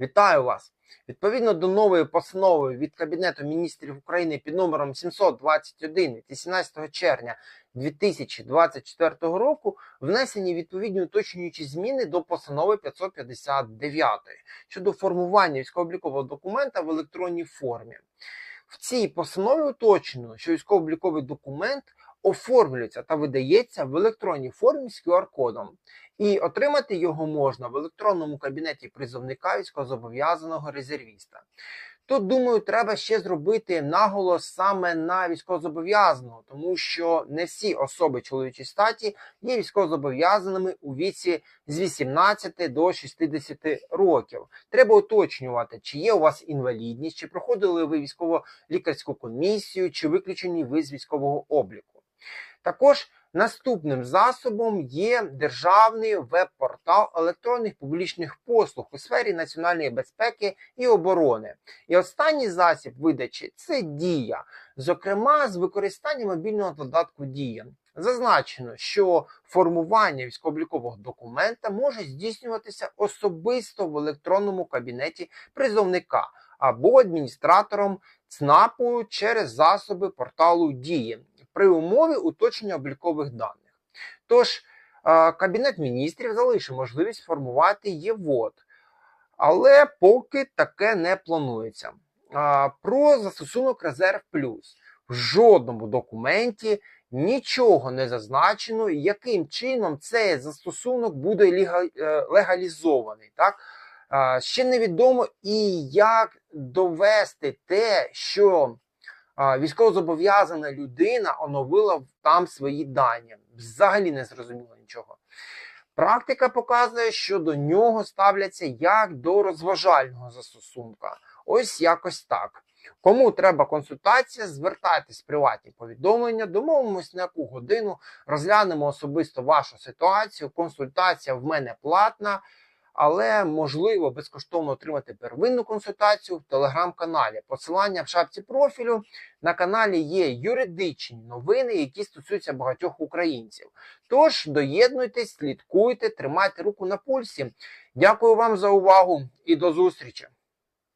Вітаю вас! Відповідно до нової постанови від Кабінету міністрів України під номером 721 від 18 червня 2024 року внесені відповідні уточнюючі зміни до постанови 559 щодо формування військово-облікового документа в електронній формі. В цій постанові уточнено, що військово-обліковий документ оформлюється та видається в електронній формі з QR-кодом, і отримати його можна в електронному кабінеті призовника військовозобов'язаного резервіста. Тут, думаю, треба ще зробити наголос саме на військовозобов'язаного, тому що не всі особи чоловічої статі є військовозобов'язаними у віці з 18 до 60 років. Треба уточнювати, чи є у вас інвалідність, чи проходили ви військово-лікарську комісію, чи виключені ви з військового обліку. Також наступним засобом є державний веб-портал електронних публічних послуг у сфері національної безпеки і оборони. І останній засіб видачі це дія, зокрема з використанням мобільного додатку Дія. Зазначено, що формування військово-облікового документа може здійснюватися особисто в електронному кабінеті призовника або адміністратором ЦНАПу через засоби порталу Дії при умові уточнення облікових даних. Тож, Кабінет міністрів залишив можливість формувати ЄВОД, але поки таке не планується. Про застосунок Резерв Плюс в жодному документі нічого не зазначено, яким чином цей застосунок буде е, легалізований. Так? Ще невідомо і як довести те, що військовозобов'язана людина оновила там свої дані. Взагалі не зрозуміло нічого. Практика показує, що до нього ставляться як до розважального застосунка. Ось якось так. Кому треба консультація, звертайтесь в приватні повідомлення, домовимось на яку годину, розглянемо особисто вашу ситуацію. Консультація в мене платна, але можливо безкоштовно отримати первинну консультацію в телеграм-каналі. Посилання в шапці профілю на каналі є юридичні новини, які стосуються багатьох українців. Тож доєднуйтесь, слідкуйте, тримайте руку на пульсі. Дякую вам за увагу і до зустрічі!